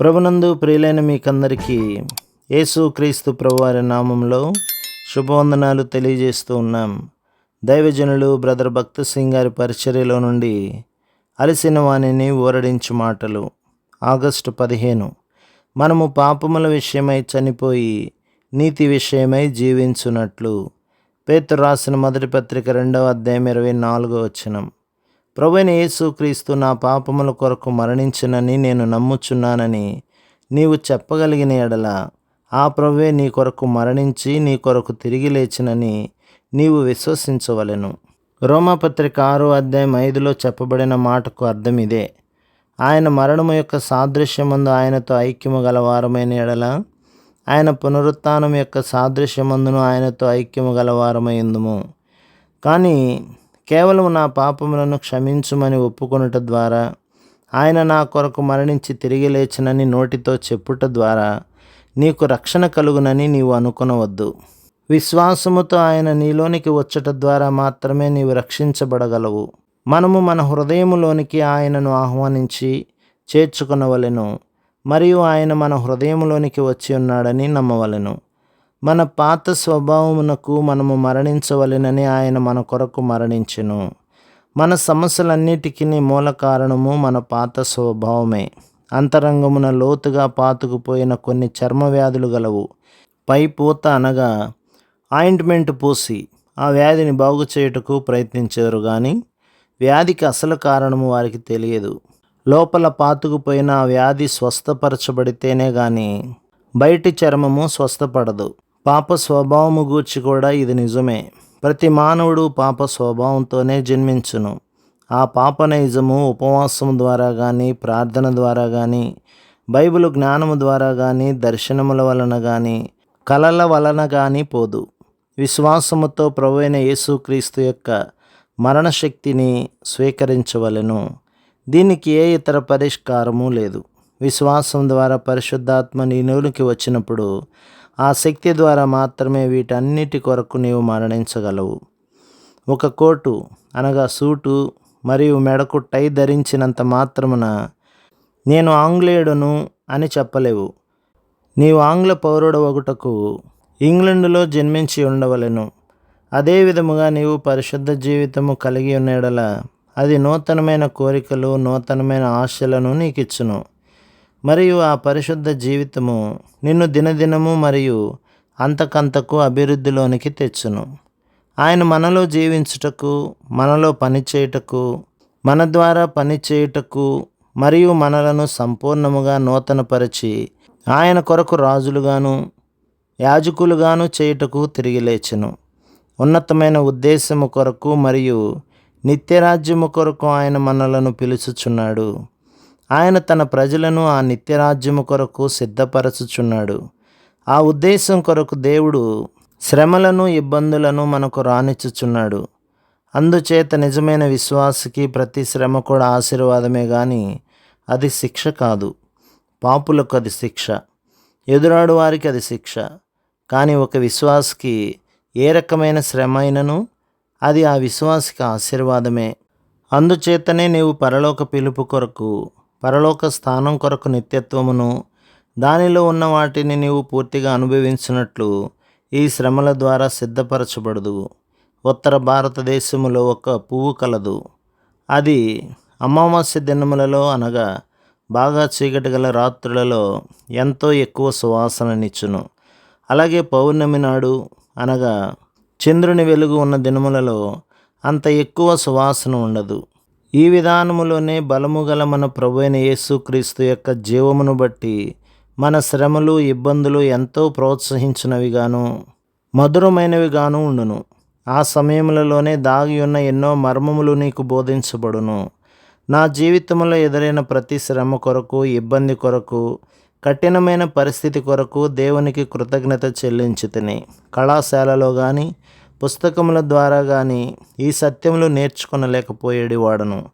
ప్రభునందు ప్రియులైన మీకందరికీ యేసు క్రీస్తు ప్రభువారి నామంలో శుభవందనాలు తెలియజేస్తూ ఉన్నాం. దైవజనులు బ్రదర్ భక్త సింగ్ గారి పరిచర్యలో నుండి అలసిన వాణిని ఊరడించు మాటలు. ఆగస్టు పదిహేను. మనము పాపముల విషయమై చనిపోయి నీతి విషయమై జీవించున్నట్లు పేతు రాసిన మొదటి పత్రిక రెండవ అధ్యాయం ఇరవై నాలుగో వచనం. ప్రభుని యేసుక్రీస్తు నా పాపముల కొరకు మరణించినని నేను నమ్ముచున్నానని నీవు చెప్పగలిగిన ఎడల ఆ ప్రభువే నీ కొరకు మరణించి నీ కొరకు తిరిగి లేచినని నీవు విశ్వసించవలెను. రోమాపత్రిక ఆరో అధ్యాయం ఐదులో చెప్పబడిన మాటకు అర్థం ఇదే. ఆయన మరణము యొక్క సాదృశ్యమందు ఆయనతో ఐక్యము గలవారమైన ఎడల ఆయన పునరుత్నం యొక్క సాదృశ్యమందును ఆయనతో ఐక్యము గలవారమైందుము కానీ కేవలం నా పాపములను క్షమించుమని ఒప్పుకొనుట ద్వారా ఆయన నా కొరకు మరణించి తిరిగి లేచినని నోటితో చెప్పుట ద్వారా నీకు రక్షణ కలుగునని నీవు అనుకునవద్దు. విశ్వాసముతో ఆయన నీలోనికి వచ్చట ద్వారా మాత్రమే నీవు రక్షించబడగలవు. మనము మన హృదయములోనికి ఆయనను ఆహ్వానించి చేర్చుకునవలెను మరియు ఆయన మన హృదయములోనికి వచ్చి ఉన్నాడని నమ్మవలెను. మన పాత స్వభావమునకు మనము మరణించవలెనని ఆయన మన కొరకు మరణించెను. మన సమస్యలన్నిటికీ మూల కారణము మన పాత స్వభావమే. అంతరంగమున లోతుగా పాతుకుపోయిన కొన్ని చర్మ వ్యాధులు గలవు. పై పూత అనగా ఆయింట్మెంట్ పూసి ఆ వ్యాధిని బాగు చేయుటకు ప్రయత్నించారు కానీ వ్యాధికి అసలు కారణము వారికి తెలియదు. లోపల పాతుకుపోయిన ఆ వ్యాధి స్వస్థపరచబడితేనే కానీ బయటి చర్మము స్వస్థపడదు. పాప స్వభావము గూర్చి కూడా ఇది నిజమే. ప్రతి మానవుడు పాప స్వభావంతోనే జన్మించును. ఆ పాప నైజము ఉపవాసం ద్వారా కానీ ప్రార్థన ద్వారా కానీ బైబిల్ జ్ఞానము ద్వారా కానీ దర్శనముల వలన కానీ కలల వలన కానీ పోదు. విశ్వాసముతో ప్రభు అయిన యేసుక్రీస్తు యొక్క మరణశక్తిని స్వీకరించవలెను. దీనికి ఏ ఇతర పరిష్కారము లేదు. విశ్వాసం ద్వారా పరిశుద్ధాత్మ నీ నూలుకి వచ్చినప్పుడు ఆ శక్తి ద్వారా మాత్రమే వీటన్నిటి కొరకు నీవు మరణించగలవు. ఒక కోటు అనగా సూటు మరియు మెడకు టై ధరించినంత మాత్రమున నేను ఆంగ్లేయుడును అని చెప్పలేవు. నీవు ఆంగ్ల పౌరుడు ఒకటకు ఇంగ్లండులో జన్మించి ఉండవలెను. అదే విధముగా నీవు పరిశుద్ధ జీవితము కలిగి ఉన్నడల అది నూతనమైన కోరికలు నూతనమైన ఆశలను నీకు ఇచ్చును మరియు ఆ పరిశుద్ధ జీవితము నిన్ను దినదినము మరియు అంతకంతకు అభివృద్ధిలోనికి తెచ్చును. ఆయన మనలో జీవించుటకు మనలో పనిచేయుటకు మన ద్వారా పనిచేయుటకు మరియు మనలను సంపూర్ణముగా నూతనపరిచి ఆయన కొరకు రాజులుగాను యాజకులుగాను చేయుటకు తిరిగి లేచెను. ఉన్నతమైన ఉద్దేశము కొరకు మరియు నిత్యరాజ్యము కొరకు ఆయన మనలను పిలుచుచున్నాడు. ఆయన తన ప్రజలను ఆ నిత్యరాజ్యము కొరకు సిద్ధపరచుచున్నాడు. ఆ ఉద్దేశం కొరకు దేవుడు శ్రమలను ఇబ్బందులను మనకు రానిచ్చుచున్నాడు అందుచేత నిజమైన విశ్వాసకి ప్రతి శ్రమ కూడా ఆశీర్వాదమే కానీ అది శిక్ష కాదు. పాపులకు అది శిక్ష. ఎదురాడు వారికి అది శిక్ష. కానీ ఒక విశ్వాసకి ఏ రకమైన శ్రమ అయినను అది ఆ విశ్వాసకి ఆశీర్వాదమే. అందుచేతనే నీవు పరలోక పిలుపు కొరకు పరలోక స్థానం కొరకు నిత్యత్వమును దానిలో ఉన్న వాటిని నీవు పూర్తిగా అనుభవించినట్లు ఈ శ్రమల ద్వారా సిద్ధపరచబడదు. ఉత్తర భారతదేశములో ఒక పువ్వు కలదు. అది అమావాస్య దినములలో అనగా బాగా చీకటి గల రాత్రులలో ఎంతో ఎక్కువ సువాసననిచ్చును. అలాగే పౌర్ణమి నాడు అనగా చంద్రుని వెలుగు ఉన్న దినములలో అంత ఎక్కువ సువాసన ఉండదు. ఈ విధానములోనే బలము గల మన ప్రభు అయిన యేసుక్రీస్తు యొక్క జీవమును బట్టి మన శ్రమలు ఇబ్బందులు ఎంతో ప్రోత్సహించినవిగాను మధురమైనవిగాను ఉండును. ఆ సమయములలోనే దాగి ఉన్న ఎన్నో మర్మములు నీకు బోధించబడును. నా జీవితంలో ఎదురైన ప్రతి శ్రమ కొరకు ఇబ్బంది కొరకు కఠినమైన పరిస్థితి కొరకు దేవునికి కృతజ్ఞత చెల్లించుతని కళాశాలలో కానీ పుస్తకముల ద్వారా కానీ ఈ సత్యములు నేర్చుకొనలేకపోయేది వాడను.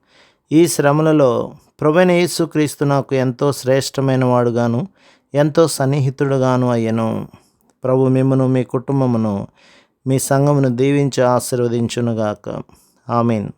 ఈ శ్రమలలో ప్రభువైన యేసుక్రీస్తు నాకు ఎంతో శ్రేష్టమైన వాడుగాను ఎంతో సన్నిహితుడుగాను అయ్యను. ప్రభు మిమ్మను మీ కుటుంబమును మీ సంఘమును దీవించి ఆశీర్వదించునుగాక. ఆమెన్.